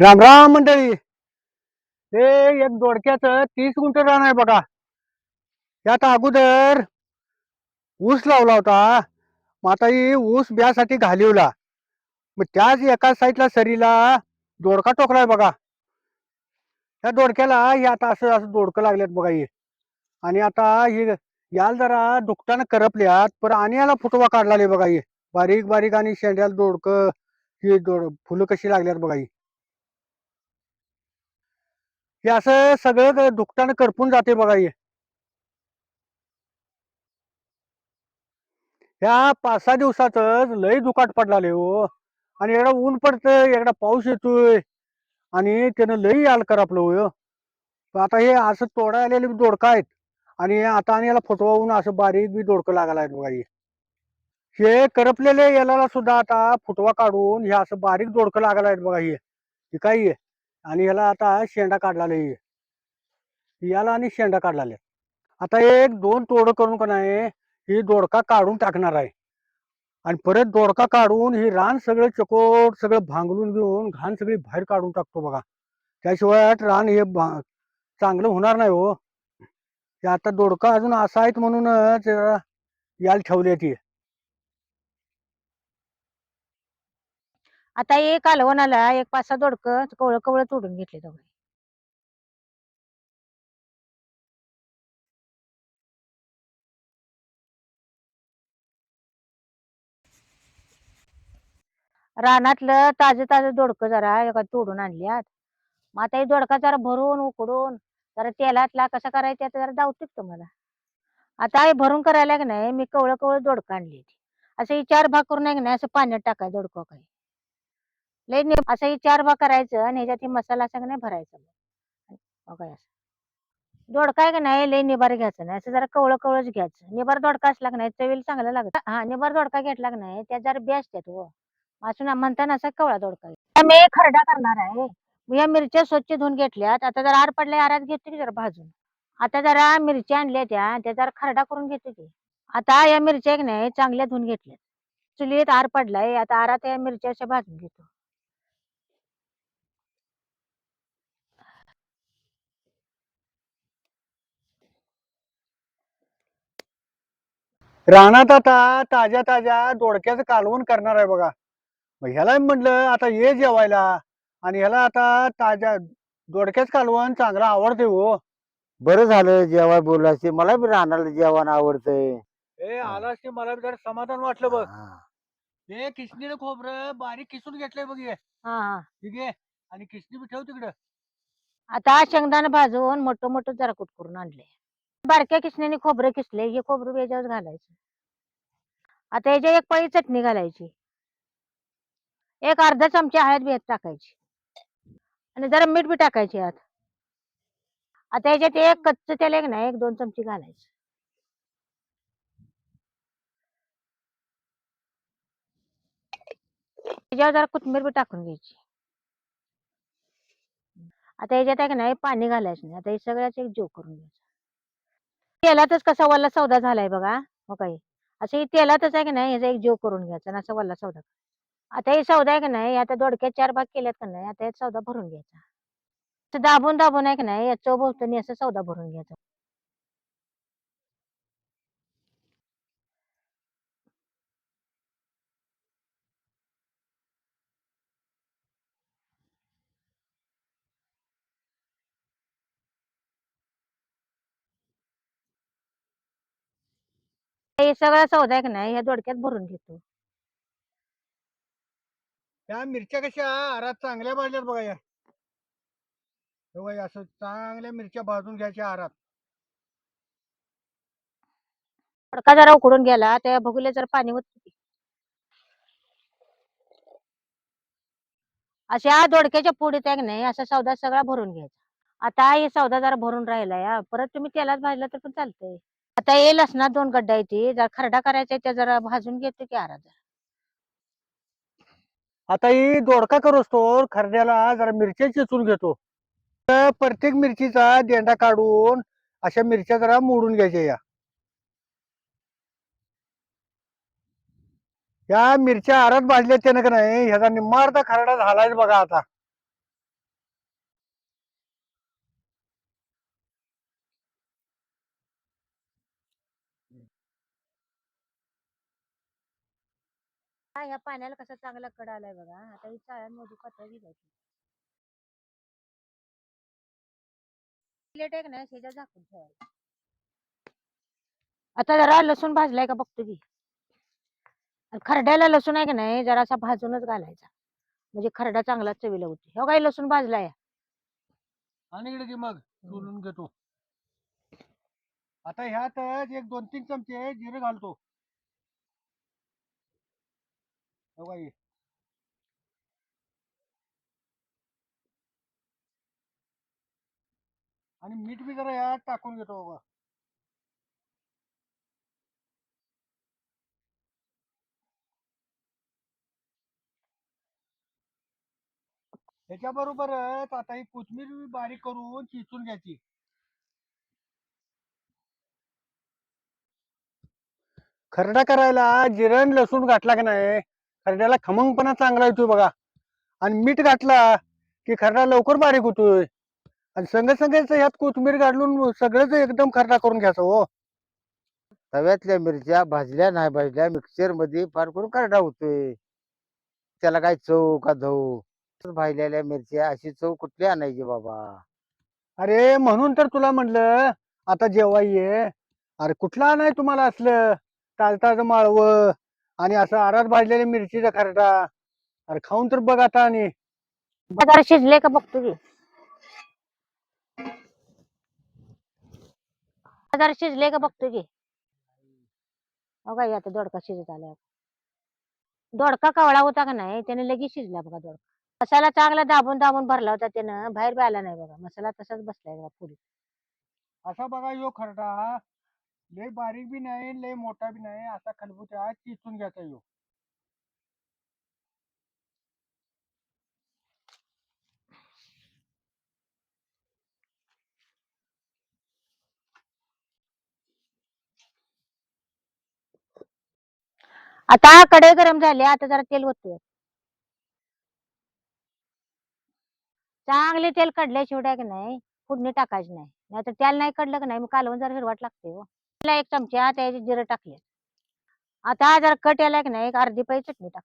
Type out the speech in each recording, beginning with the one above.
राम राम मंडळी. हे एक दोडक्याचं तीस गुंठ रान आहे बघा. त्यात अगोदर ऊस लावला होता. मग आता ही ऊस ब्यासाठी घालिवला. मग त्याच एका साईडला सरीला दोडका टोकलाय बघा. त्या दोडक्याला हे आता असं असं दोडकं लागल्यात बघा हे. आणि आता हे याला जरा दुखताना करपल्यात पण आणि याला फुटवा काढला बघा हे. बारीक बारीक आणि शेंड्याला दोडकं ही दोड फुलं कशी लागल्यात बघा ही. हे असं सगळं दुखताना करपून जाते बघा हे. ह्या पाच सहा दिवसातच लय दुकाट पडलाले हो. आणि एकदा ऊन पडतंय एकदा पाऊस येतोय. आणि त्यानं लई याल करपलं हो. आता हे असं तोडा आलेले दोडकं आहेत. आणि आता आणि याला फुटवाहून असं बारीक बी दोडकं लागायला आहेत बघा हे. हे करपलेले याला सुद्धा आता फुटवा काढून हे असं बारीक दोडकं लागायला आहेत बघा हे. काय आहे आणि याला आता शेंडा काढला याला आणि शेंडा काढला आता एक दोन तोडं करून का नाही ही दोडका काढून टाकणार आहे. आणि परत दोडका काढून ही रान सगळं चकोट सगळं भांगलून घेऊन घाण सगळी बाहेर काढून टाकतो बघा. त्याशिवाय रान हे भा- चांगलं होणार नाही हो. आता दोडका अजून असा आहेत म्हणूनच याला ठेवली ती आता एक कालवणाला एक पाच सहा दोडक कवळ कवळ तोडून घेतले दोघे. रानातलं ताजं ताजं दोडकं जरा एका तोडून आणल्यात. मग आता हे दोडका जरा भरून उकडून जरा तेलातला कसा करायचं आता जरा दावते तुम्हाला. आता हे भरून करायला की नाही मी कवळं कवळ दोडकं आणली असं ही चार भाग करून आहे की नाही असं पाण्यात टाकाय दोडकं काही लय नि- असं हे चार बा करायचं आणि ह्याच्यात हे मसाला असं हो का नाही भरायचा बघा असं? दोडका आहे का नाही लय निबार घ्यायचं नाही. असं जरा कवळं कवळच घ्यायचं. निबार दोडका असला का नाही चवीला चांगला लागत. हा निबार दोडका घेतला का नाही त्या जरा बेस्ट आहेत हो. असून म्हणताना असा कवळा दोडका मी खरडा करणार आहे. या मिरच्या स्वच्छ धुवून घेतल्यात. आता जरा आर पडल्या आरात घेतो की जरा भाजून. आता जरा मिरच्या आणल्या त्या त्या जरा खरडा करून घेतो की. आता या मिरच्या आहे नाही चांगल्या धुवून घेतल्यात. चुलीत आर पडलाय आता आरात या मिरच्या अशा भाजून घेतो. रानात आता ताज्या ताज्या दोडक्याचं कालवण करणार आहे बघा. मग ह्याला म्हटलं आता ये जेवायला. आणि ह्याला आता ताज्या दोडक्याच कालवण चांगलं आवडते हो. बरं झालं जेव्हा बोलायचे मला बी राहणार जेवण आवडतंय. ए आलास की? मला बी जरा समाधान वाटलं बघ. हा. हे किसणीनं खोबरं बारीक किसून घेतलंय बघ हे हा हा. ठीक आहे? आणि किसणी बी ठेव तिकडं. आता शेंगदाणा भाजून मोठं मोठं जरा कुट करून आणले बारक्या किसण्याने खोबरं किसले हे खोबरं याच्यावर घालायचं. आता याच्या एक पळी चटणी घालायची. एक अर्धा चमचा हळद बी टाकायची. आणि जरा मीठ बी टाकायचे यात आता याच्यात एक कच्च तेल एक ना एक दोन चमची घालायचं. त्याच्यावर जरा कोथिंबीर बी टाकून घ्यायची. आता याच्यात एक नाही पाणी घालायचं नाही. आता हे सगळ्याच एक जीव करून घ्यायचं. तेलातच कसा वल्ला सौदा झालाय बघा हो काही असं हे तेलातच आहे का नाही? याचा एक जीव करून घ्यायचा आणि असा वल्ला सौदा. आता हे सौदा आहे का नाही? आता दोडक्यात चार भाग केल्यात का नाही? आता सौदा भरून घ्यायचा. दाबून दाबून आहे का नाही? या चौभोवतानी असं सौदा भरून घ्यायचा. हे सगळा सौदा आहे का नाही? ह्या दोडक्यात भरून घेतो. त्या मिरच्या कशा? आरात चांगल्या भाजल्यात बघा या. हे बघा, असं चांगल्या मिरच्या भाजून घ्यायच्या आरात. दोडका जरा उकडून गेला त्या भगुले जरा पाणी होत अशा दोडक्याच्या पुढीत आहे का नाही असा सौदा सगळा भरून घ्यायचा. आता हे सौदा जरा भरून राहिला या. परत तुम्ही तेलात भाजला तर पण चालतंय. आता हे लसणात दोन गड्डा येते जरा खरडा करायचा त्या जरा भाजून घेतो की आरा जरा आता ही दोडका करोस असतो खरड्याला जरा मिरच्या चिचून घेतो. तर प्रत्येक मिरचीचा देंडा काढून अशा मिरच्या जरा मोडून घ्यायच्या या. या मिरच्या आरात भाजल्या त्यानं का नाही? ह्याचा निम्मा अर्धा खरडा झालाय बघा आता. हा ह्या पाण्याला कसा चांगला कड आलाय बघा. आता ही चाळ्यांमध्ये पातळ भिजायची प्लेट आहे नाही त्याच्यात झाकून ठेवायचं. आता जरा लसूण भाजलाय का बघतो की. आणि खरड्याला लसूण आहे का नाही जरासा भाजूनच घालायचा. म्हणजे खरडा चांगला चवीला होते. हो काही लसूण भाजलाय? आणि इकडे मग सोलून घेतो. आता ह्यात एक दोन तीन चमचे जिरे घालतो. हो का आणि मीठ बी जरा यात टाकून घेतो बाबा. त्याच्याबरोबरच आता ही कोथमीर बारीक करून चिचून घ्यायची. खरडा करायला जिरण लसूण घातला की नाही? खरड्याला खमंगपणा चांगला येतोय बघा. आणि मीठ घातला की खरडा लवकर बारीक होतोय. आणि संग संगच ह्यात कोथिंबीर घालून सगळंच एकदम खरडा करून घ्यायचं हो. तव्यातल्या मिरच्या भाजल्या नाही भाजल्या मिक्सरमध्ये फार करून करडा होतोय. त्याला काय चव का धव भाजलेल्या मिरच्या अशी चव कुठली आणायची बाबा? अरे म्हणून तर तुला म्हणलं आता जेव्हा ये अरे कुठला नाही तुम्हाला असलं? ताज ताज माळवं आणि असं आरात भाजलेल्या मिरचीचा खरडा अरे खाऊन तर बघ आता आणि. जरा शिजले का बघतो की शिजले का बघतो की हे आता दोडका शिजत आला. दोडका कवळा होता का नाही? त्याने लगेच शिजला बघा दोडका. मसाला चांगला दाबून दाबून भरला होता त्यानं. बाहेर आला नाही बघा. मसाला तसाच बसलाय बघा पुढे. असा बघा यो खरडा लय बारीक बी नाही लय मोठा बी नाही असा खलबुत्या चिचून घ्यायचा यो. आता कडे गरम झाली आता जरा तेल ओतूया चांगले तेल कडल्या शिवड्या की नाही फुडणी टाकायची नाही. नाहीतर तेल नाही कडलं की नाही मग कालवून जरा हिरवाट लागते हो. त्याला एक चमचा त्याचे जिरं टाकले. आता जर कट याला की नाही एक अर्धी पाई चटणी टाक.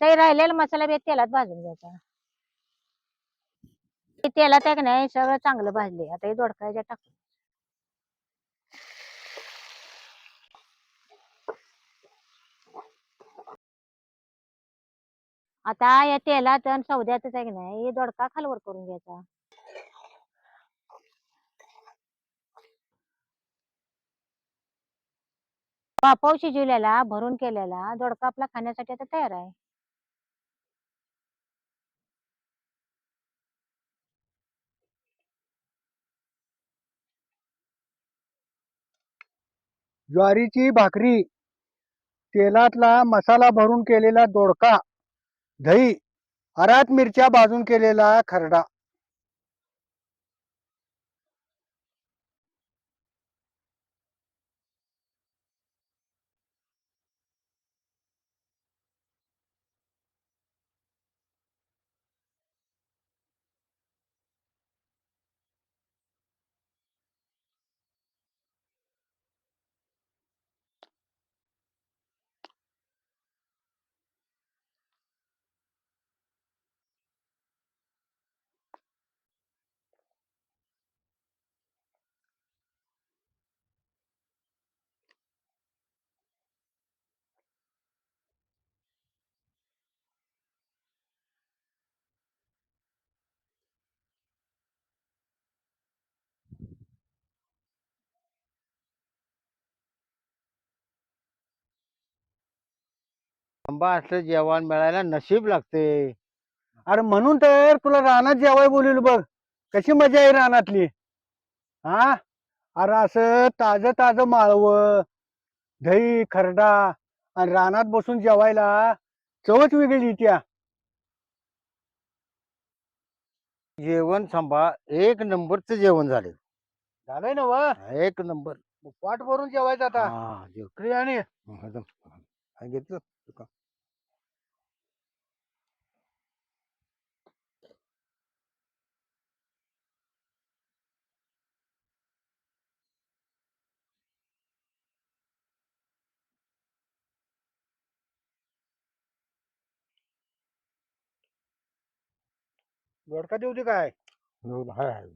ते राहिलेला मसाला बी तेलात भाजून घ्यायचा. ते तेलात एक नाही सगळं चांगलं भाजले आता हे दोडकायच्या टाक. आता या तेलात आणि सौद्यातच आहे की नाही हे दोडका खालवर करून घ्यायचा. वाफव शिजवलेला भरून केलेला दोडका आपला खाण्यासाठी आता तयार आहे. ज्वारीची भाकरी तेलातला मसाला भरून केलेला दोडका दही अरात मिरच्या भाजून केलेला खरडा. आंबा असलं जेवण मिळायला नशीब लागते. अरे म्हणून तर तुला रानात जेवाय बोलवलं बघ. कशी मजा आहे रानातली. हा? अरे असं ताज ताज माळवं दही खरडा आणि रानात बसून जेवायला चवच वेगळी त्या जेवण सांभाळ एक नंबरचं जेवण झाले. झालंय ना व एक नंबर. पाठ भरून जेवायचं आता. हा जेव. एकदम. सांगितलं तुका दोडका देऊ दे काय हाय हाय